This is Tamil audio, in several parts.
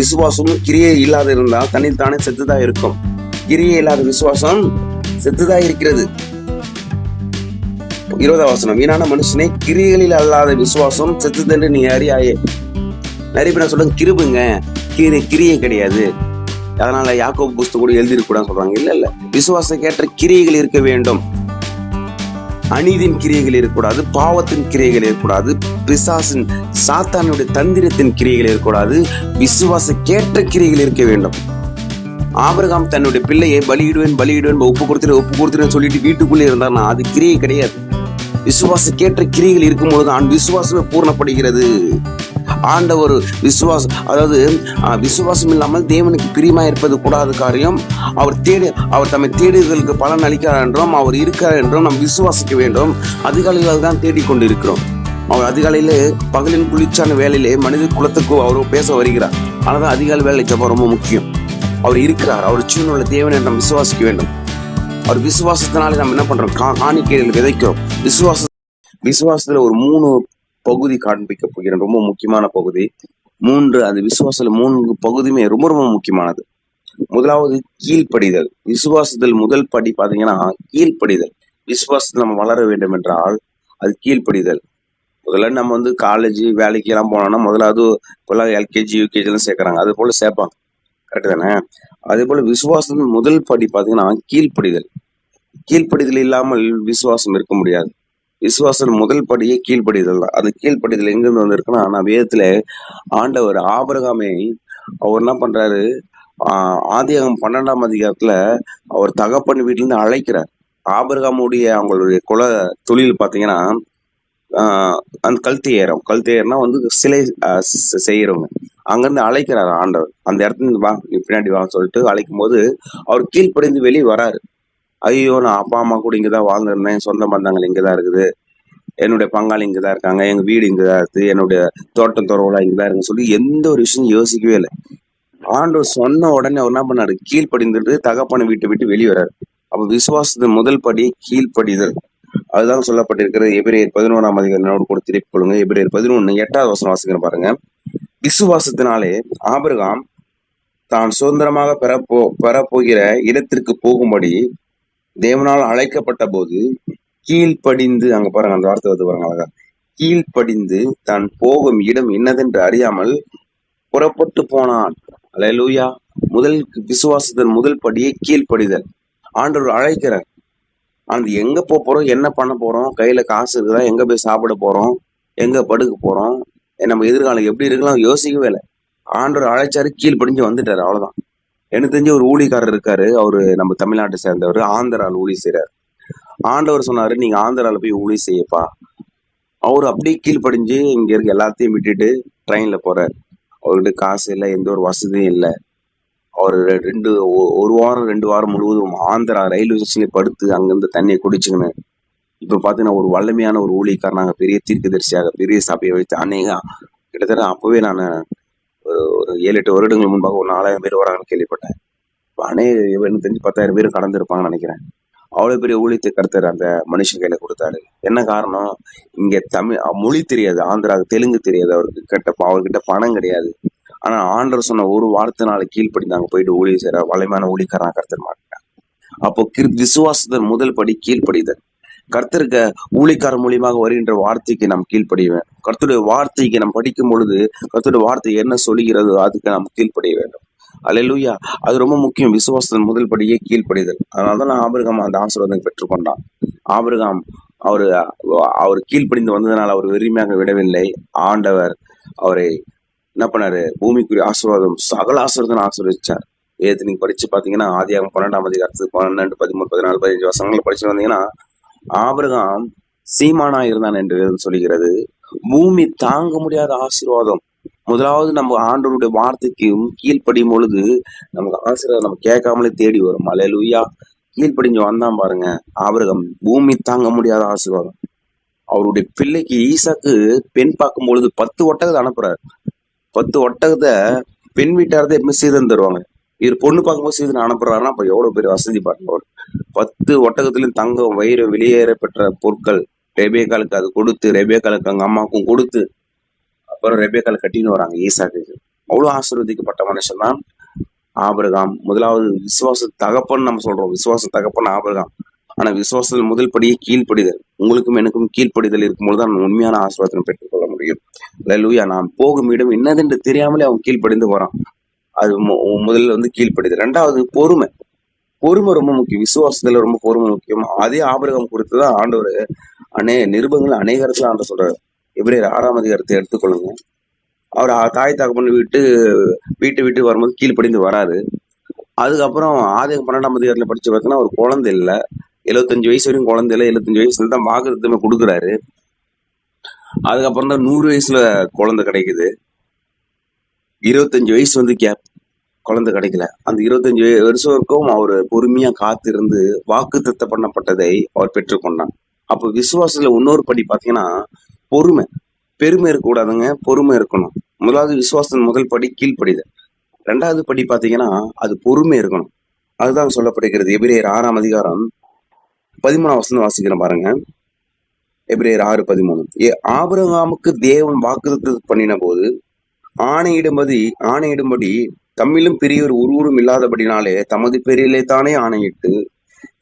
விசுவாசம் கிரியை இல்லாத இருந்தால் தன்னில் தானே செத்துதான் இருக்கும். கிரியை இல்லாத விசுவாசம் செத்துதான் இருக்கிறது. இருபதாம் வசனம் வீணான மனுஷனே கிரிகளில் அல்லாத விசுவாசம் செத்துதென்று நீ அறியாயே. நிறைய பேர் சொல்லுங்க கிருபுங்க கிரி கிரியை கிடையாது. அதனால யாக்கோ புஸ்தகம் கூட எழுதிருக்கூடாது சொல்றாங்க. இல்ல இல்ல. விசுவாசக்கேற்ற கிரியைகள் இருக்க வேண்டும். அநீதியின் கிரியைகள் இருக்கக்கூடாது பாவத்தின் கிரியைகள் இருக்கக்கூடாது பிசாசின் சாத்தானுடைய தந்திரத்தின் கிரியைகள் இருக்கக்கூடாது விசுவாசக்கேற்ற கிரியைகள் இருக்க வேண்டும். ஆபிரகாம் தன்னுடைய பிள்ளையை பலியிடுவேன் பலியிடுவேன் ஒப்பு கொடுத்துட்டு ஒப்பு கொடுத்துருன்னு சொல்லிட்டு வீட்டுக்குள்ளே இருந்தார்னா அது கிரியை கிடையாது. விசுவாசக்கேற்ற கிரியைகள் இருக்கும்பொழுது ஆண் விசுவாசமே பூர்ணப்படுகிறது. ஆண்டவர் விசுவாசம் அதாவது விசுவாசம் இல்லாமல் தேவனுக்கு பிரியமா இருப்பது கூடாத காரியம். அவர் தேடி அவர் தம்மை தேடுதலுக்கு பலன் அளிக்கிறார் என்றும் அவர் இருக்கிறார் என்றும் நாம் விசுவாசிக்க வேண்டும். அதிகாலையில் தான் தேடிக்கொண்டிருக்கிறோம் அவர் அதிகாலையிலே பகலின் குளிர்ச்சியான வேலையிலே மனித குலத்துக்கு அவர் பேச வருகிறார். ஆனால் அதிகாலை வேலை ஜபம் ரொம்ப முக்கியம். அவர் இருக்கிறார். அவர் சூழ்நிலை தேவனை நாம் விசுவாசிக்க வேண்டும். அவர் விசுவாசத்தினாலே நம்ம என்ன பண்றோம்? கா காணிக்கைகள் விதைக்கிறோம். விசுவாச விசுவாசத்துல ஒரு மூணு பகுதி காண்பிக்க போகிறேன். ரொம்ப முக்கியமான பகுதி. மூன்று அந்த விசுவாசத்துல மூன்று பகுதியுமே ரொம்ப ரொம்ப முக்கியமானது. முதலாவது கீழ்ப்படிதல். விசுவாசத்தில் முதல் படி பாத்தீங்கன்னா கீழ்ப்படிதல். விசுவாசத்தில் நம்ம வளர வேண்டும் என்றால் அது கீழ்ப்படிதல். முதல்ல நம்ம வந்து காலேஜ் வேலைக்கு எல்லாம் போனோம்னா முதலாவது இப்பெல்லாம் எல்கேஜி யூகேஜி எல்லாம் சேர்க்கறாங்க. அது போல சேர்ப்பாங்க. கரெக்ட் தானே? அதே போல விசுவாசத்தின் முதல் படி பாத்தீங்கன்னா கீழ்ப்படிதல். கீழ்ப்படிதல் இல்லாமல் விசுவாசம் இருக்க முடியாது. விசுவாசம் முதல் படியே கீழ்ப்படிதல் தான். அது கீழ்ப்படிதல் எங்கிருந்து வந்திருக்குன்னா நான் வேதத்துல ஆண்டவர் ஆபரகாமே அவர் என்ன பண்றாரு? ஆஹ் பன்னெண்டாம் அதிகாரத்துல அவர் தகப்பன் வீட்டுல இருந்து அழைக்கிறார். ஆபரகாமுடைய அவங்களுடைய குல தொழில் பாத்தீங்கன்னா ஆஹ் அந்த கல்தி ஏறம். ஏறம்னா வந்து சிலை செய்யறவங்க. அங்கிருந்து அழைக்கிறார் ஆண்டவர். அந்த இடத்துல இருந்து வா நீ பின்னாடி வான்னு சொல்லிட்டு அழைக்கும் போது அவர் கீழ்ப்படிந்து வெளியே வராரு. ஐயோ நான் அப்பா அம்மா கூட இங்கதான் என் சொந்த பந்தங்கள் இங்கதான் இருக்குது. என்னுடைய பங்காளி இங்கதான் இருக்காங்க. எங்க வீடு இங்கதான் இருக்கு. என்னுடைய தோட்டம் துறவுலாம் இங்கதான் இருக்குன்னு சொல்லி எந்த ஒரு விஷயம் யோசிக்கவே இல்லை. ஆண்டவர் சொன்ன உடனே அவர் என்ன பண்ணாரு? கீழ்ப்படிந்துட்டு தகப்பனை வீட்டை விட்டு வெளியே வராரு. அப்ப விசுவாசத்தின் முதல் படி கீழ்ப்படிதல். அதுதான் சொல்லப்பட்டிருக்கிறது. எபிரேயர் பதினோராம் அதிகாரம் கூட திருப்பிக் கொள்ளுங்க. எபிரேயர் பதினொன்னு எட்டாவது வசனம் வாசிக்கிற பாருங்க. விசுவாசத்தினாலே ஆபிரகாம் தான் சுதந்திரமாக பெறப்போ பெறப்போகிற இடத்திற்கு போகும்படி தேவனால் அழைக்கப்பட்ட போது கீழ்ப்படிந்து அங்க பாருங்க அந்த வார்த்தை வந்து பாருங்க அழகா. கீழ்ப்படிந்து தான் போகும் இடம் என்னதென்று அறியாமல் புறப்பட்டு போனான். அல்லேலூயா முதல் விசுவாசத்தின் முதல் படியே கீழ்ப்படிதல். ஆண்டவர் அழைக்கிறார். அந்த எங்க போக போறோம்? என்ன பண்ண போறோம்? கையில காசு இருக்குதா? எங்க போய் சாப்பிட போறோம்? எங்க படுக்க போறோம்? நம்ம எதிர்காலம் எப்படி இருக்கலாம்? யோசிக்கவே இல்லை. ஆண்டவர் அழைச்சாரு கீழ்ப்படிஞ்சு வந்துட்டாரு. அவ்வளவுதான். எனக்கு தெரிஞ்ச ஒரு ஊழிக்காரர் இருக்காரு. அவரு நம்ம தமிழ்நாட்டை சேர்ந்தவர். ஆந்திராவில் ஊழி செய்கிறார் ஆண்டவர் சொன்னாரு நீங்க ஆந்திரால போய் ஊழி செய்யப்பா. அவர் அப்படியே கீழ்ப்படிஞ்சு இங்க இருக்க எல்லாத்தையும் விட்டுட்டு ட்ரெயின்ல போறாரு. அவர்கிட்ட காசு இல்லை எந்த ஒரு வசதியும் இல்லை. அவர் ரெண்டு ஒரு வாரம் ரெண்டு வாரம் முழுவதும் ஆந்திரா ரயில்வே ஸ்டேஷன்ல படுத்து அங்கிருந்து தண்ணியை குடிச்சுக்கின்னு இப்ப பாத்தீங்கன்னா ஒரு வல்லமையான ஒரு ஊழியக்காரனாக பெரிய தீர்க்கதரிசியாக பெரிய சபையை வைத்து அநேக கிட்டத்தட்ட அப்பவே நான் ஒரு ஒரு ஏழு எட்டு வருடங்கள் முன்பாக ஒரு நாலாயிரம் பேர் வராங்கன்னு கேள்விப்பட்டேன். இப்ப அநேக எனக்கு தெரிஞ்சு பத்தாயிரம் பேர் கடந்திருப்பாங்கன்னு நினைக்கிறேன். அவ்வளோ பெரிய ஊழியத்தை கருத்தர் அந்த மனுஷன் கையில கொடுத்தாரு. என்ன காரணம்? இங்க தமிழ் மொழி தெரியாது. ஆந்திராவுக்கு தெலுங்கு தெரியாது. அவருக்கு கிட்ட அவர்கிட்ட பணம் கிடையாது. ஆனா ஆண்டர் சொன்ன ஒரு வார்த்தைனால கீழ்ப்படி நாங்க போயிட்டு ஊழியர் சேர வலிமையான ஊழியக்காரன் கருத்தர் மாட்டேன் அப்போ கிரு விசுவாசத்தின் முதல் படி கீழ்ப்படிதல். கர்த்தருக்க ஊழிக்கார மூலியமாக வருகின்ற வார்த்தைக்கு நாம் கீழ்ப்படிய கர்த்தருடைய வார்த்தைக்கு நாம் படிக்கும் பொழுது கர்த்தருடைய வார்த்தை என்ன சொல்லுகிறதோ அதுக்கு நாம் கீழ்ப்படிய வேண்டும். அலையலூயா அது ரொம்ப முக்கியம். விசுவாசத்தின் முதல் படியே கீழ்ப்படிதல். அதனாலதான் நான் ஆபிரகாம் அந்த ஆசீர்வாதம் பெற்றுக்கொண்டான். ஆபிரகாம் அவரு அவர் கீழ்ப்படிந்து வந்ததனால் அவர் வெறுமையாக விடவில்லை. ஆண்டவர் அவரை என்ன பண்ணாரு? பூமிக்குரிய ஆசீர்வாதம் சகல ஆசீர்வாதம் ஆசீர்வதிச்சார். வேதத்தை நீங்க படிச்சு பாத்தீங்கன்னா ஆதியாகம் பன்னெண்டாம் அதிகாரத்துக்கு பன்னெண்டு பதிமூணு பதினாலு பதினஞ்சு வசனங்களை படிச்சு வந்தீங்கன்னா ஆபிரகாம் சீமானா இருந்தான் என்று சொல்லுகிறது பூமி தாங்க முடியாத ஆசீர்வாதம். முதலாவது நம்ம ஆண்டவருடைய வார்த்தைக்கும் கீழ்ப்படியும் பொழுது நமக்கு ஆசீர்வாதம் நம்ம கேட்காமலே தேடி வரும். அலையலூயா. கீழ்ப்படிஞ்சு வந்தான் பாருங்க. ஆபிரகம் பூமி தாங்க முடியாத ஆசீர்வாதம். அவருடைய பிள்ளைக்கு ஈசாக்கு பெண் பார்க்கும் பொழுது பத்து ஒட்டகத்தை அனுப்புறாரு. பத்து ஒட்டகத்தை பெண் வீட்டாரதை எப்பவுமே சீதம் தருவாங்க. இவர் பொண்ணு பார்க்கும்போது சீதனை அனுப்புறாருன்னா அப்ப எவ்வளவு பெரிய வசதி பாருங்க பத்து ஒட்டகத்திலும் தங்கம் வயிறு வெளியேற பெற்ற பொருட்கள் ரெபேக்காலுக்கு அது கொடுத்து ரெபேக்காலுக்கு அவங்க அம்மாவுக்கும் கொடுத்து அப்புறம் ரெபேக்கால கட்டின்னு வராங்க ஈசாக்கு அவ்வளவு ஆசீர்வதிக்கப்பட்ட மனுஷன் தான் ஆபிரகாம். முதலாவது விசுவாச தகப்பன் நம்ம சொல்றோம். விசுவாச தகப்பன் ஆபிரகாம். ஆனா விசுவாசத்தில் முதல் படியே கீழ்ப்படிதல். உங்களுக்கும் எனக்கும் கீழ்ப்படிதல் இருக்கும்போது தான் உண்மையான ஆசீர்வாதம் பெற்றுக்கொள்ள முடியும். லூயா நான் போகும் இடம் என்னதென்று தெரியாமலே அவன் கீழ்ப்படிந்து போறான். அது மு- முதல்ல வந்து கீழ்ப்படிதல் ரெண்டாவது பொறுமை. பொறுமை ரொம்ப முக்கியம். விசுவாசத்துல ரொம்ப பொறுமை முக்கியம். அதே ஆபரகம் குறித்து தான் ஆண்டவர் அநே நிருபங்கள் அநேக இடத்துல ஆண்டு சொல்றாரு. எபிரேயர் ஆறாம் அதிகாரத்தை எடுத்துக்கொள்ளுங்க அவர் தாய் தகப்பன் விட்டு வீட்டு விட்டு வரும்போது கீழ்ப்படிந்து வராரு. அதுக்கப்புறம் ஆதிக்கம் பன்னெண்டாம் அதிகாரத்துல படிச்சு பார்த்தீங்கன்னா ஒரு குழந்தை இல்லை. எழுபத்தஞ்சு வயசு வரையும் குழந்தை இல்லை. எழுபத்தஞ்சு வயசுல தான் வாக்குத்தமே கொடுக்குறாரு. அதுக்கப்புறம் தான் நூறு வயசுல குழந்தை கிடைக்குது. இருபத்தஞ்சு வயசு வந்து கேப் குழந்தை கிடைக்கல. அந்த இருபத்தஞ்சு வருஷம் வரைக்கும் அவர் பொறுமையா காத்திருந்து வாக்குத்தத்த பண்ணப்பட்டதை அவர் பெற்றுக்கொண்டான் அப்போ விசுவாசத்துல இன்னொரு படி பாத்தீங்கன்னா பொறுமை. பெருமை இருக்கக்கூடாதுங்க பொறுமை இருக்கணும். முதலாவது விசுவாசத்தின் முதல் படி கீழ்ப்படிதல். ரெண்டாவது படி பாத்தீங்கன்னா அது பொறுமை இருக்கணும். அதுதான் சொல்லப்படுகிறது. எபிரேயர் ஆறாம் அதிகாரம் பதிமூணாம் வசனம் வாசிக்கிறேன் பாருங்க. எபிரேயர் ஆறு பதிமூணு. ஏ ஆபரகாமுக்கு தேவன் வாக்குத்தத்தம் பண்ணின போது ஆணையிடும்படி ஆணையிடும்படி தம்மிலும் பெரியவர் ஒருவரும் இல்லாதபடினாலே தமது பேரிலே தானே ஆணையிட்டு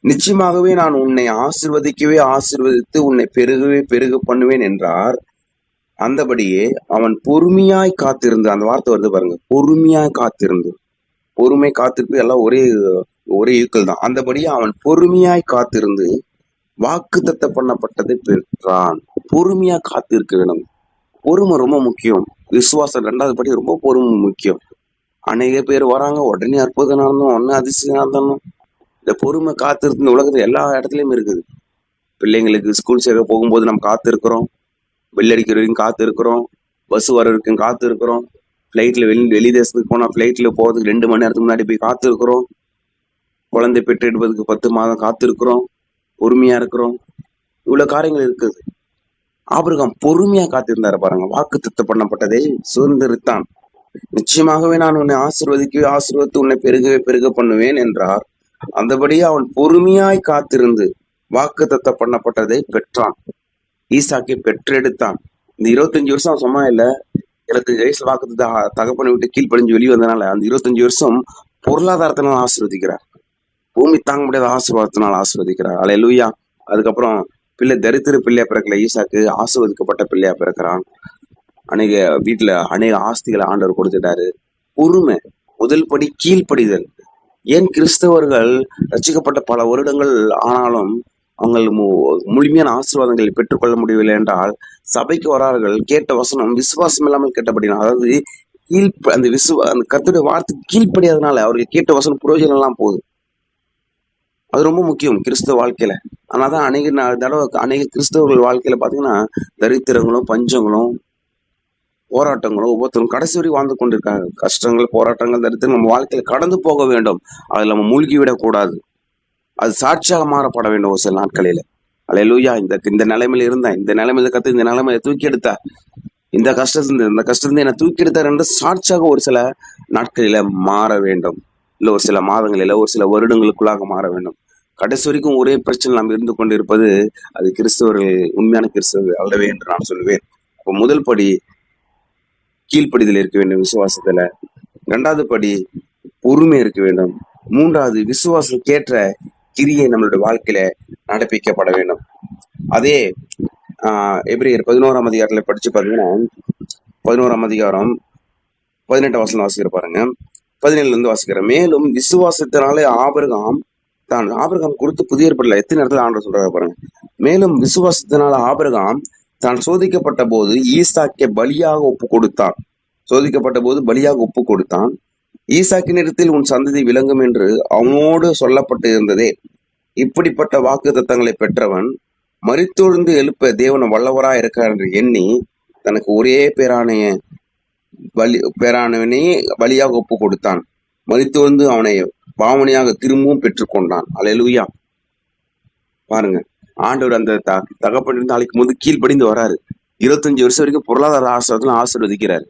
நிச்சயமாகவே நான் உன்னை ஆசிர்வதிக்கவே ஆசிர்வதித்து உன்னை பெருகவே பெருக பண்ணுவேன் என்றார். அந்தபடியே அவன் பொறுமையாய் காத்திருந்து அந்த வார்த்தை வருது பாருங்க பொறுமையாய் காத்திருந்து. பொறுமை காத்திருப்பு எல்லாம் ஒரே ஒரே ஈக்கள் தான். அந்தபடியே அவன் பொறுமையாய் காத்திருந்து வாக்குத்தத்த பண்ணப்பட்டதை பெற்றான். பொறுமையா காத்திருக்க வேணும் பொறுமை ரொம்ப முக்கியம். விசுவாசம் ரெண்டாவது படி ரொம்ப பொறுமை முக்கியம். அநேக பேர் வராங்க உடனே அற்புதம் நடந்தோம் உடனே அதிசயம் நடந்தோம். இந்த பொறுமை காத்திருந்து இந்த உலகத்துல எல்லா இடத்துலயும் இருக்குது. பிள்ளைங்களுக்கு ஸ்கூல் சேர்க்க போகும்போது நம்ம காத்திருக்கிறோம். வெள்ளடிக்கிற வரைக்கும் காத்து இருக்கிறோம் பஸ் வர வரைக்கும் காத்து இருக்கிறோம் வெளி வெளி தேசத்துக்கு போனால் ஃப்ளைட்டில் போகிறதுக்கு ரெண்டு மணி நேரத்துக்கு முன்னாடி போய் காத்திருக்கிறோம். குழந்தை குழந்தை எடுப்பதுக்கு பத்து மாதம் காத்திருக்கிறோம். பொறுமையாக இருக்கிறோம். இவ்வளோ காரியங்கள் இருக்குது. ஆபிரகாம் பொறுமையா காத்திருந்தாரு பாருங்க. வாக்கு பண்ணப்பட்டதை சுதந்திரித்தான். நிச்சயமாகவே நான் உன்னை ஆசிர்வதிக்கவே ஆசீர்வதித்து உன்னை பெருகவே பெருக பண்ணுவேன் என்றார். அந்தபடியே அவன் பொறுமையாய் காத்திருந்து வாக்கு பண்ணப்பட்டதை பெற்றான். ஈசாக்கை பெற்றெடுத்தான். இந்த இருபத்தஞ்சு வருஷம் அவன் சும்மா இல்ல. இருபத்தஞ்சு வயசுல வாக்கு தகப்பனை விட்டு கீழ்ப்படிஞ்சு வெளியே வந்தனால அந்த இருபத்தஞ்சு வருஷம் பொருளாதாரத்தினால் ஆசிர்வதிக்கிறார். பூமி தாங்க முடியாத ஆசீர்வாதத்தினால் ஆசிர்வதிக்கிறார். அலையலூயா அதுக்கப்புறம் பிள்ளை தரித்திர பிள்ளையா பிறக்கல. ஈசாக்கு ஆசிர்வதிக்கப்பட்ட பிள்ளையா பிறக்கிறான். அநேக வீட்டுல அநேக ஆஸ்திகளை ஆண்டவர் கொடுத்துட்டாரு. பொறுமை முதல் படி கீழ்ப்படிதல். ஏன் கிறிஸ்தவர்கள் ரசிக்கப்பட்ட பல வருடங்கள் ஆனாலும் அவங்க மு- முழுமையான ஆசீர்வாதங்களை பெற்றுக்கொள்ள முடியவில்லை என்றால் சபைக்கு வரார்கள் கேட்ட வசனம் விசுவாசம் இல்லாமல் கேட்டபடினா அதாவது கீழ் அந்த விசுவ அந்த கத்துடைய வார்த்தை கீழ்ப்படியாதனால அவர்கள் கேட்ட வசனம் புரோஜனம் எல்லாம் போகுது. அது ரொம்ப முக்கியம் கிறிஸ்தவ வாழ்க்கையில. தான் அநேக நா- தடவை அநேக கிறிஸ்தவர்கள் வாழ்க்கையில பார்த்தீங்கன்னா தரித்திரங்களும் பஞ்சங்களும் போராட்டங்களும் ஒவ்வொருத்தரும் கடைசி வரை வாழ்ந்து கொண்டிருக்காங்க. கஷ்டங்கள் போராட்டங்கள் தரித்திரம் நம்ம வாழ்க்கையில கடந்து போக வேண்டும். அதில் நம்ம மூழ்கி விடக்கூடாது அது சாட்சியாக மாறப்பட வேண்டும் ஒரு சில நாட்களில. அல்லேலூயா இந்த இந்த நிலைமையில இருந்தா இந்த நிலைமையில கத்து இந்த நிலைமையில தூக்கி எடுத்தா. இந்த கஷ்டத்திலிருந்து இந்த கஷ்டத்திலிருந்து என்னை தூக்கி எடுத்தார் என்று சாட்சியாக ஒரு சில நாட்களில மாற வேண்டும். இல்ல ஒரு சில மாதங்களில ஒரு சில வருடங்களுக்குள்ளாக மாற வேண்டும். கடைசி வரைக்கும் ஒரே பிரச்சனை நாம் இருந்து கொண்டிருப்பது அது கிறிஸ்தவர்கள் உண்மையான கிறிஸ்தவர்கள் அல்லவே என்று நான் சொல்லுவேன் அப்போ முதல் படி கீழ்ப்படிதல் இருக்க வேண்டும் விசுவாசத்துல. இரண்டாவது படி பொறுமை இருக்க வேண்டும். மூன்றாவது விசுவாசத்துக்கேற்ற கிரியை நம்மளுடைய வாழ்க்கையில நடப்பிக்கப்பட வேண்டும். அதே ஆஹ் எப்படி பதினோராம் அதிகாரத்துல படிச்சு பாத்தீங்கன்னா பதினோராம் அதிகாரம் பதினெட்டு வசனம் வாசிக்கிற பாருங்க. பதினேழுல இருந்து வாசிக்கிறேன். மேலும் விசுவாசத்தினாலே ஆபரகம் தான் ஆபரகம் கொடுத்து புதிய ஏற்படல எத்தனை இடத்துல ஆண்டு சொல்றாரு பாருங்க. மேலும் விசுவாசத்தினால ஆபரகம் தான் சோதிக்கப்பட்ட போது ஈசாக்கை பலியாக ஒப்பு கொடுத்தான் சோதிக்கப்பட்ட போது பலியாக ஒப்பு கொடுத்தான் ஈசாக்கினிடத்தில் உன் சந்ததி விளங்கும் என்று அவனோடு சொல்லப்பட்டு இருந்ததே இப்படிப்பட்ட வாக்கு தத்தங்களை பெற்றவன் மறித்தொழுந்து எழுப்ப தேவன் வல்லவரா இருக்கார் என்று எண்ணி தனக்கு ஒரே பேரானைய பலி பேரானவனே பலியாக ஒப்பு கொடுத்தான் மரித்தொழுந்து அவனை பாவனையாக திரும்பவும் பெற்றுக்கொண்டான். அலையலுயா. பாருங்க ஆண்டவர் அந்த த தகப்பனிருந்து அழைக்கும் போது கீழ்ப்படிந்து வராரு. இருபத்தஞ்சு வருஷம் வரைக்கும் பொருளாதார ஆசிரியத்துல ஆசிர்வதிக்கிறாரு.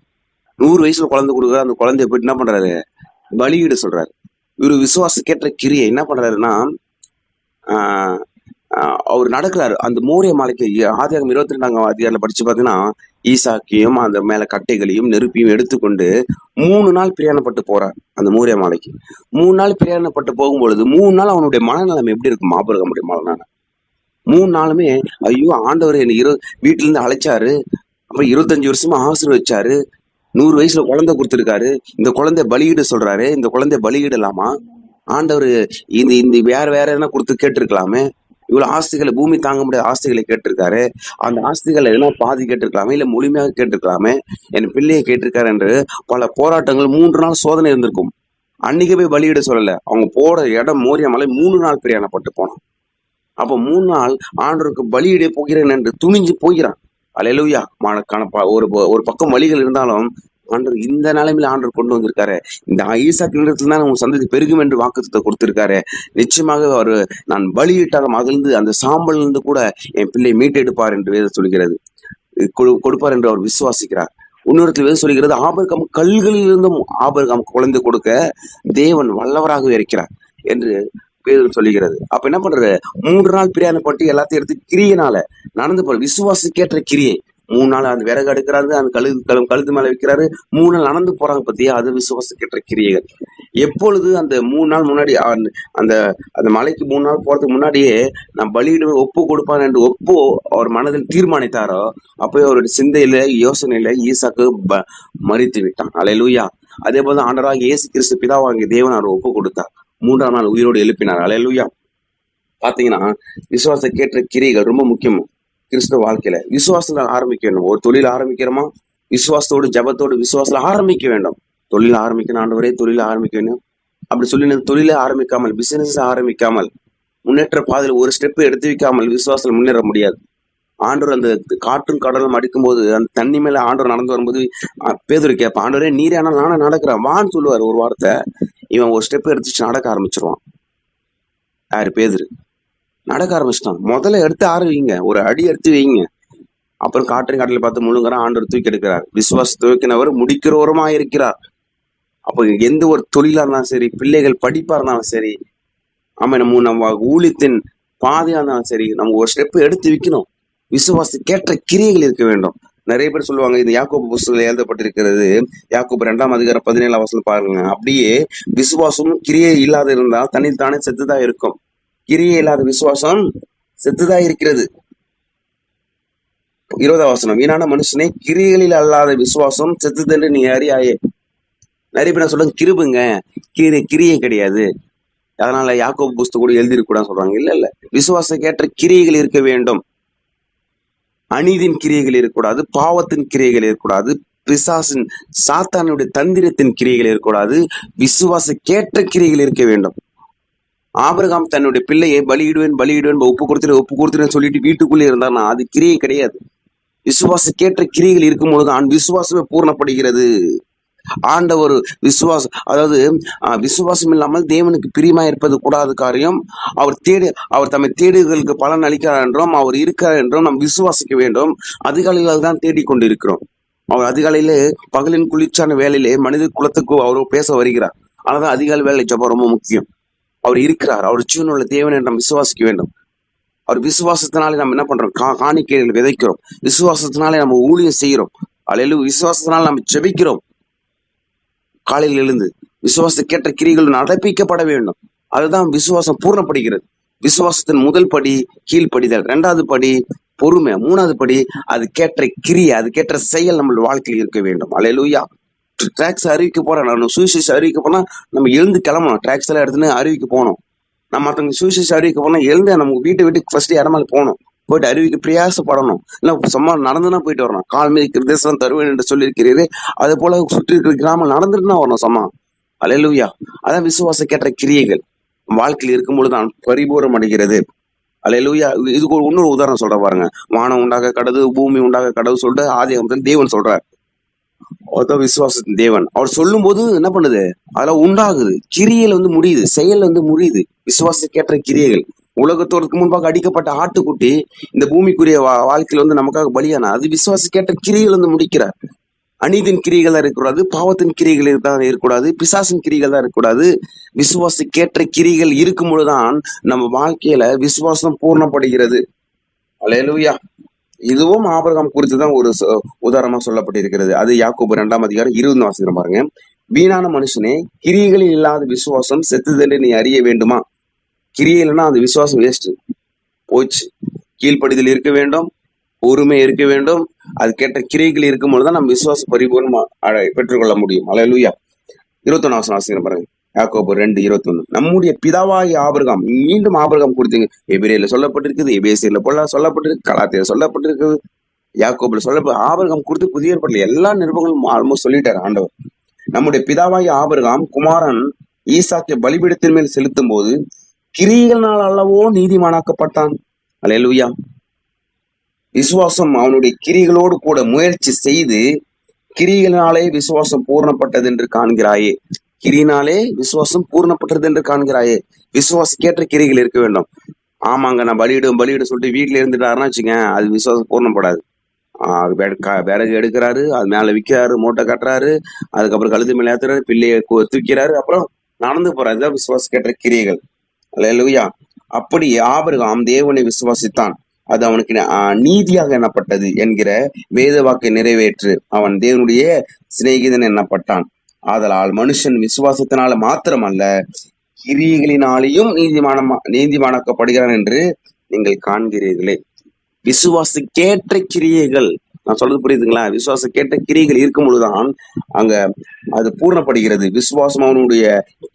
நூறு வயசுல குழந்தை கொடுக்குற அந்த குழந்தைய போயிட்டு என்ன பண்றாரு? பலியிட சொல்றாரு. இவரு கேட்ட கிரியை என்ன பண்றாருன்னா ஆஹ் அவர் நடக்கிறாரு. அந்த மூரிய மலைக்கு ஆதியாகம் இருபத்தி ரெண்டாம் அதிகாரில் படிச்சு பார்த்தீங்கன்னா ஈசாக்கியும் அந்த மேல கட்டைகளையும் நெருப்பியும் எடுத்துக்கொண்டு மூணு நாள் பிரயாணப்பட்டு போறார் அந்த மூரிய மலைக்கு மூணு நாள் பிரயாணப்பட்டு போகும்பொழுது மூணு நாள் அவனுடைய மனநலம் எப்படி இருக்கும் ஆபரகமுடைய மனநலம். மூணு நாளுமே ஐயோ ஆண்டவர் என்னை இரு வீட்டுல இருந்து அழைச்சாரு. அப்புறம் இருபத்தஞ்சு வருஷமா ஆசீர்வதிச்சாரு நூறு வயசுல குழந்தை கொடுத்துருக்காரு. இந்த குழந்தை பலியிட சொல்றாரு இந்த குழந்தை பலியிடலாமா? ஆண்டவர் இந்த இந்த வேற வேற எதனா கொடுத்து கேட்டிருக்கலாமே. இவ்வளவு ஆஸ்திகளை பூமி தாங்க முடியாத ஆஸ்திகளை கேட்டிருக்காரு. அந்த ஆஸ்திகளை எல்லாம் பாதி கேட்டிருக்கலாமே இல்ல முழுமையாக கேட்டிருக்கலாமே? என் பிள்ளையை கேட்டிருக்காரு என்று பல போராட்டங்கள் மூன்று நாள் சோதனை இருந்திருக்கும். அன்னைக்கு போய் பலியிட சொல்லல. அவங்க போற இடம் மோரிய மலை மூணு நாள் பிரயாணப்பட்டு போனான். அப்போ மூணு நாள் ஆண்டருக்கு பலியிட போகிறேன் என்று துணிஞ்சு போகிறான். அலையலுயா. கணப்பா ஒரு ஒரு பக்கம் வழிகள் இருந்தாலும் ஆண்டர் இந்த நிலைமையில ஆண்டர் கொண்டு வந்திருக்காரு. இந்த ஈசாக்கு இடத்துல தான் உங்க சந்ததி பெருகும் என்று வாக்குத்தத்தை கொடுத்திருக்காரு. நிச்சயமாக அவர் நான் பலியிட்டாலும் அதிலிருந்து அந்த சாம்பல் இருந்து கூட என் பிள்ளை மீட்டெடுப்பார் என்று வேத சொல்கிறது. கொடு- கொடுப்பார் என்று அவர் விசுவாசிக்கிறார். இன்னொருத்தில் வேதம் சொல்கிறது ஆபர்காம் கல்களிலிருந்தும் ஆபர்காம் குழந்தை கொடுக்க தேவன் வல்லவராக இருக்கிறார் என்று பேதர் சொல்லுகிறது அப்ப என்ன பண்றாரு மூன்று நாள் பிரயாணப்பட்டு எல்லாத்தையும் எடுத்து கிரியனால நடந்து போற விசுவாசிக்கேற்ற கிரியை மூணு நாள் அந்த விறகு அடுக்கிறாரு அந்த கழுது கழு கழுது மேல வைக்கிறாரு. மூணு நாள் நடந்து போறாங்க பத்தியா? அது விசுவாசிக்கேற்ற கிரியைகள். எப்பொழுது அந்த மூணு நாள் முன்னாடி அந்த அந்த அந்த மலைக்கு மூணு நாள் போறதுக்கு முன்னாடியே நான் பலியிட ஒப்பு கொடுப்பான் என்று ஒப்பு அவர் மனதில் தீர்மானித்தாரோ அப்போ அவருடைய சிந்தையில யோசனையில ஈசாக்கு ப- மறித்து விட்டான். அலையலூயா. அதே போல ஆண்டராக இயேசு கிறிஸ்து பிதாவாகிய தேவன் அவர் ஒப்பு கொடுத்தார். மூன்றாம் நாள் உயிரோடு எழுப்பினார். அலையலூயா. பாத்தீங்கன்னா விசுவாச கேட்ட கிரிகள் ரொம்ப முக்கியம். கிறிஸ்துவ வாழ்க்கையில விசுவாசத்துல ஆரம்பிக்க வேண்டும். ஒரு தொழில் ஆரம்பிக்கிறோமா? விசுவாசத்தோடு ஜபத்தோடு விசுவாசத்துல ஆரம்பிக்க வேண்டும். தொழில் ஆரம்பிக்கணும் ஆண்டவரே தொழில் ஆரம்பிக்க வேண்டும் அப்படி சொல்லி தொழிலை ஆரம்பிக்காமல் பிசினஸ் ஆரம்பிக்காமல் முன்னேற்ற பாதையில் ஒரு ஸ்டெப் எடுத்து வைக்காமல் விசுவாசத்தில் முன்னேற முடியாது. ஆண்டவர் அந்த காற்றும் கடலும் அடிக்கும் போது அந்த தண்ணி மேல ஆண்டவர் நடந்து வரும்போது பேதூர் கேட்பான் ஆண்டவரே நீரே ஆனால் நானும் நடக்கிறேன். வான்னு சொல்லுவார் ஒரு வார்த்தை. இவன் ஒரு ஸ்டெப் எடுத்துச்சு நடக்க ஆரம்பிச்சிருவான். யாரு? பேதுரு. நடக்க ஆரம்பிச்சிட்டான். முதல்ல எடுத்து ஆரம்பிங்க ஒரு அடி எடுத்து வைங்க. அப்புறம் காற்றின் காட்டில் பார்த்து முழுங்குறான் ஆண்டவர் தூக்கி எடுக்கிறார். விசுவாச துவக்கினவர் முடிக்கிறவருமா இருக்கிறார். அப்போ எந்த ஒரு தொழிலா இருந்தாலும் சரி பிள்ளைகள் படிப்பா இருந்தாலும் சரி ஆமா நம்ம நம்ம ஊழியத்தின் பாதையா இருந்தாலும் சரி நம்ம ஒரு ஸ்டெப் எடுத்து வைக்கணும். கேட்ட கிரியைகள் இருக்க வேண்டும். நிறைய பேர் சொல்லுவாங்க இந்த யாக்கோபு புஸ்தகத்தில் எழுதப்பட்டிருக்கிறது யாக்கோபு ரெண்டாம் அதிகாரம் பதினேழாம் வசனம் பாருங்க. அப்படியே விசுவாசமும் கிரியை இல்லாத இருந்தால் தண்ணீர் தானே செத்துதான் இருக்கும். கிரியை இல்லாத விசுவாசம் செத்துதா இருக்கிறது. இருபதாம் வசனம் வீணான மனுஷனே கிரிகளில் அல்லாத விசுவாசம் செத்துதென்று நீ அறியாயே. நிறைய பேர் சொல்லுங்க கிருபுங்க. கிரி கிரியை கிடையாது. அதனால யாக்கோபு புஸ்து கூட எழுதிருக்கூடாது சொல்றாங்க. இல்ல இல்ல. விசுவாசக்கேற்ற கிரியைகள் இருக்க வேண்டும். அநீதின் கிரியைகள் இருக்கக்கூடாது பாவத்தின் கிரியைகள் இருக்கக்கூடாது பிசாசின் சாத்தானுடைய தந்திரத்தின் கிரியைகள் இருக்கக்கூடாது விசுவாசக்கேற்ற கிரியைகள் இருக்க வேண்டும். ஆபிரகாம் தன்னுடைய பிள்ளையை பலியிடுவேன் பலியிடுவேன் ஒப்பு கொடுத்துட்டு ஒப்பு கொடுத்துட்டு சொல்லிட்டு வீட்டுக்குள்ளே இருந்தானா அது கிரியை கிடையாது. விசுவாசக்கேற்ற கிரியைகள் இருக்கும்போது தான் விசுவாசமே பூர்ணப்படுகிறது. ஆண்டவர் விசுவாசம் அதாவது விசுவாசம் இல்லாமல் தேவனுக்கு பிரியமா இருப்பது கூடாத காரியம். அவர் தேடு அவர் தம்மை தேடுகளுக்கு பலன் அளிக்கிறார் என்றும் அவர் இருக்கிறார் என்றும் நாம் விசுவாசிக்க வேண்டும். அதிகாலையில் தான் தேடிக் கொண்டிருக்கிறோம். அவர் அதிகாலையிலே பகலின் குளிர்ச்சியான வேலையிலே மனித குலத்துக்கு அவர் பேச வருகிறார். அதனால அதிகாலை வேலை ஜபம் ரொம்ப முக்கியம். அவர் இருக்கிறார். அவர் ஜீவனுள்ள தேவன் என்று நாம் விசுவாசிக்க வேண்டும். அவர் விசுவாசத்தினாலே நம்ம என்ன பண்றோம்? கா காணிக்கைகள் விதைக்கிறோம். விசுவாசத்தினாலே நம்ம ஊழியம் செய்கிறோம். அலையில விசுவாசத்தினால நம்ம ஜெபிக்கிறோம். காலையில் எழுந்து விசுவாசக்கேற்ற கிரிகள் நடப்பிக்கப்பட வேண்டும். அதுதான் விசுவாசம் பூர்ணப்படுகிறது. விசுவாசத்தின் முதல் படி கீழ்ப்படிதல். இரண்டாவது படி பொறுமை. மூணாவது படி அது கேட்ட கிரியை அது கேட்ட செயல் நம்ம வாழ்க்கையில் இருக்க வேண்டும். அலையலூயா ட்ராக்ஸ் அறிவிக்க போறேன். நான் சூசைஸ் அறிவிக்க போனா நம்ம எழுந்து கிளம்பணும். ட்ராக்ஸ் எல்லாம் எடுத்துன்னு அறிவிக்க போகணும். நம்ம மற்றவங்க சூசைஸ் அறிவிக்க போனா எழுந்து நம்ம வீட்டை வீட்டுக்கு ஃபர்ஸ்ட் இடமால போகணும். போயிட்டு அறிவிக்க பிரயாசப்படணும். இல்ல சும்மா நடந்துனா போயிட்டு வரணும். கால் மீது தேசம் தருவேன் என்று சொல்லியிருக்கிறீரே. அது போல சுற்றி இருக்கிற கிராமம் நடந்துட்டு தான் வரணும் சும்மா. அலையலூயா அதான் விசுவாச கேட்ட கிரியைகள். வாழ்க்கையில் இருக்கும் பொழுதுதான் பரிபூரம் அடைகிறது. அலையலூயா இதுக்கு ஒரு இன்னொரு உதாரணம் சொல்ற பாருங்க. வானம் உண்டாக கடவுள் பூமி உண்டாக கடவுள் சொல்லிட்டு ஆதி தேவன் சொல்றாரு. அதான் விசுவாசத்தின் தேவன். அவர் சொல்லும் போது என்ன பண்ணுது? அதெல்லாம் உண்டாகுது. கிரியல் வந்து முடியுது செயல் வந்து முடியுது விசுவாசக்கேற்ற கிரியைகள். உலகத்தோருக்கு முன்பாக அடிக்கப்பட்ட ஆட்டுக்குட்டி இந்த பூமிக்குரிய வா- வாழ்க்கையில வந்து நமக்காக பலியான. அது விசுவாசக்கேற்ற கிரியைகள் வந்து முடிக்கிறார். அநீதின் கிரிகள் தான் இருக்கக்கூடாது. பாவத்தின் கிரிகள் தான் இருக்கக்கூடாது. பிசாசின் கிரிகள் தான் இருக்கக்கூடாது. விசுவாசக்கேற்ற கிரிகள் இருக்கும்பொழுதுதான் நம்ம வாழ்க்கையில விசுவாசம் பூர்ணப்படுகிறது. அலையலூயா. இதுவும் ஆபரகம் குறித்து தான் ஒரு உதாரணமா சொல்லப்பட்டிருக்கிறது. அது யாக்கோபு இரண்டாம் அதிகாரம் இருபது வாசிக்கிறோம் பாருங்க. வீணான மனுஷனே கிரியைகளில் இல்லாத விசுவாசம் செத்துதென்று நீ அறிய வேண்டுமா? கிரியை இல்லைன்னா அந்த விசுவாசம் வேஸ்ட் போச்சு. கீழ்ப்படிதல் இருக்க வேண்டும் பொறுமை இருக்க வேண்டும். அது கேட்ட கிரைகள் இருக்கும் தான் நம்ம விசுவாச பரிபூர்ணமா பெற்றுக்கொள்ள முடியும். அலையலூயா. இருபத்தொன்னு வாசனம் வாசிக்கிறேன் பாருங்க. யாக்கோபு ரெண்டு இருபத்தொன்னு. நம்முடைய பிதாவாகிய ஆபிரகாம் மீண்டும் ஆபிரகாம் கொடுத்தீங்க எபிரேல சொல்லப்பட்டிருக்குது எபேசியில போல சொல்லப்பட்டிருக்கு கலாத்தியில சொல்லப்பட்டிருக்குது. யாக்கோபுல சொல்ல ஆபிரகாம் கொடுத்து புதிய ஏற்பாடுல எல்லா நிருபங்களும் ஆல்மோஸ்ட் சொல்லிட்டார் ஆண்டவர். நம்முடைய பிதாவாகிய ஆபிரகாம் குமாரன் ஈசாக்கை பலிபீடத்தின் மேல் செலுத்தும் போது கிரியைகளினால் அல்லவோ நீதிமானாக்கப்பட்டான். அலையலுயா விசுவாசம் அவனுடைய கிரிகளோடு கூட முயற்சி செய்து கிரிகளினாலே விசுவாசம் பூர்ணப்பட்டது என்று காண்கிறாயே. கிரியினாலே விசுவாசம் பூர்ணப்பட்டது என்று காண்கிறாயே. விசுவாசக்கேற்ற கிரிகள் இருக்க வேண்டும். ஆமாங்க நான் பலியிடும் பலியிடும் சொல்லிட்டு வீட்டுல இருந்துட்டாருன்னா வச்சுங்க அது விசுவாசம் பூர்ணப்படாது. க- விறகு எடுக்கிறாரு அது மேல விக்கிறாரு மூட்டை கட்டுறாரு அதுக்கப்புறம் கழுத்து மேல ஏத்துறாரு பிள்ளைய தூக்கிறாரு அப்புறம் நடந்து போறாரு. விசுவாசம் விசுவாசக்கேற்ற கிரியைகள் அல்லேலூயா. அப்படி ஆபிரகாம் தேவனை விசுவாசித்தான். அது அவனுக்கு நீதியாக எண்ணப்பட்டது என்கிற வேத வாக்கை நிறைவேற்று. அவன் தேவனுடைய சிநேகிதன் எண்ணப்பட்டான். ஆதலால் மனுஷன் விசுவாசத்தினால மாத்திரமல்ல கிரியைகளினாலேயும் நீதிமான நீதிமானாக்கப்படுகிறான் என்று நீங்கள் காண்கிறீர்களே. விசுவாசக்கேற்ற கிரியைகள் நான் சொல்றது புரியுதுங்களா? விசுவாச கேட்ட கிரிகள் இருக்கும் பொழுதுதான் அங்க அது பூர்ணப்படுகிறது. விசுவாசம் அவனுடைய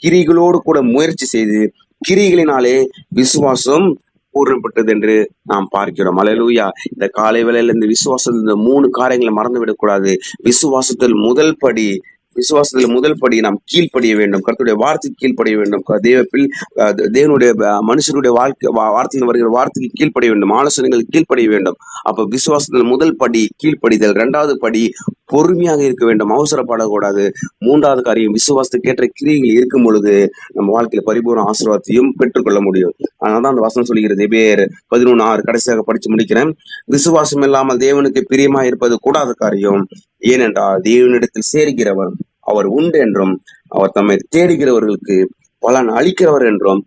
கிரிகளோடு கூட முயற்சி செய்து கிரிகளினாலே விசுவாசம் பூர்ணப்பட்டது என்று நாம் பார்க்கிறோம். அலையலூயா. இந்த காலை வேளையில இந்த விசுவாசத்தில் இந்த மூணு காரியங்களை மறந்து விடக்கூடாது விசுவாசத்தில் முதல் படி விசுவாசத்தில் முதல் படி நாம் கீழ்ப்படிய வேண்டும். கருத்துடைய வார்த்தைக்கு கீழ்ப்படிய வேண்டும். தேவப்பில் தேவனுடைய மனுஷருடைய வாழ்க்கை வா- வார்த்தையில் வருகிற வார்த்தைக்கு கீழ்ப்படிய வேண்டும். ஆலோசனைகள் கீழ்ப்படிய வேண்டும். அப்ப விசுவாசத்தில் முதல் படி கீழ்ப்படிதல். இரண்டாவது படி பொறுமையாக இருக்க வேண்டும். அவசரப்படக்கூடாது. மூன்றாவது காரியம் விசுவாசத்துக்கேற்ற கிரியைகள் இருக்கும் பொழுது நம்ம வாழ்க்கையில பரிபூர்ண ஆசீர்வாதத்தையும் பெற்றுக்கொள்ள முடியும். அதனாலதான் அந்த வசனம் சொல்கிறது பேர் பதினொன்று ஆறு கடைசியாக படிச்சு முடிக்கிறேன். விசுவாசம் இல்லாமல் தேவனுக்கு பிரியமா இருப்பது கூடாத காரியம். ஏனென்றால் தேவனிடத்தில் சேர்கிறவர் அவர் உண்டு என்றும் அவர் தம்மை தேடுகிறவர்களுக்கு பலன் அளிக்கிறவர் என்றும்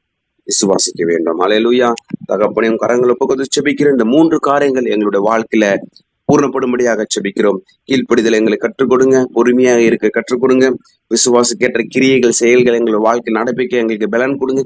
விசுவாசிக்க வேண்டும். அலையலூயா தகப்பனையும் கரங்களை பக்கத்து செபிக்கிற இந்த மூன்று காரியங்கள் எங்களுடைய வாழ்க்கையில பூர்ணப்படும்படியாக செபிக்கிறோம். கீழ்ப்படிதல் எங்களை கற்றுக் கொடுங்க. பொறுமையாக இருக்க கற்றுக் கொடுங்க. விசுவாசிக்கேற்ற கிரியைகள் செயல்கள் எங்களுடைய வாழ்க்கை நடப்பிக்க எங்களுக்கு பலன் கொடுங்க.